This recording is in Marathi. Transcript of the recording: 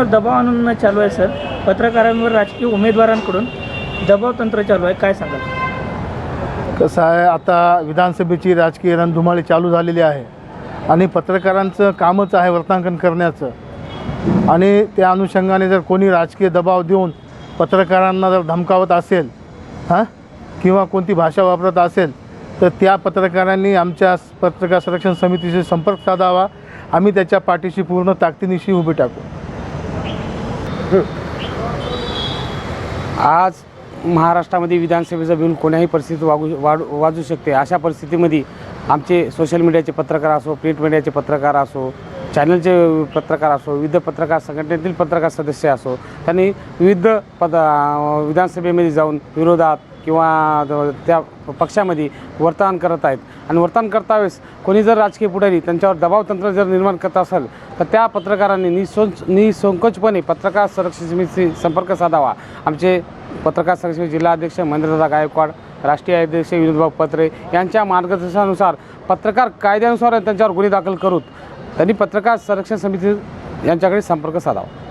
पत्रकारांवर दबाव आणून चालू आहे सर. पत्रकारांवर राजकीय उमेदवारांकडून दबाव तंत्र चालू आहे. काय सांगाल? कसं आहे आता विधानसभेची राजकीय रणधुमाळी चालू झालेली आहे आणि पत्रकारांचं कामच आहे वर्तांकन करण्याचं. आणि त्या अनुषंगाने जर कोणी राजकीय दबाव देऊन पत्रकारांना जर धमकावत असेल हां किंवा कोणती भाषा वापरत असेल तर त्या पत्रकारांनी आमच्या पत्रकार संरक्षण समितीशी संपर्क साधावा. आम्ही त्याच्या पाठीशी पूर्ण ताकदीनिशी उभी टाकू. आज महाराष्ट्रामध्ये विधानसभेचं बिल कोण्याही परिस्थितीत वागू वाढ वाजू शकते. अशा परिस्थितीमध्ये आमचे सोशल मीडियाचे पत्रकार असो प्रिंट मीडियाचे पत्रकार असो चॅनलचे पत्रकार असो विविध पत्रकार संघटनेतील पत्रकार सदस्य असो त्यांनी विविध पद विधानसभेमध्ये जाऊन विरोधात किंवा त्या पक्षामध्ये वर्तमान करत आहेत. आणि वर्तमान करता वेळेस कोणी जर राजकीय पुढारी त्यांच्यावर दबाव तंत्र जर निर्माण करत असेल तर त्या पत्रकारांनी निसंच निसंकोचपणे पत्रकार संरक्षण समितीशी संपर्क साधावा. आमचे पत्रकार संरक्षण जिल्हा अध्यक्ष महेंद्रदादा गायकवाड राष्ट्रीय अध्यक्ष विनोदभाऊ पत्रे यांच्या मार्गदर्शनानुसार पत्रकार कायद्यानुसार त्यांच्यावर गुन्हे दाखल करून त्यांनी पत्रकार संरक्षण समिती यांच्याकडे संपर्क साधावा.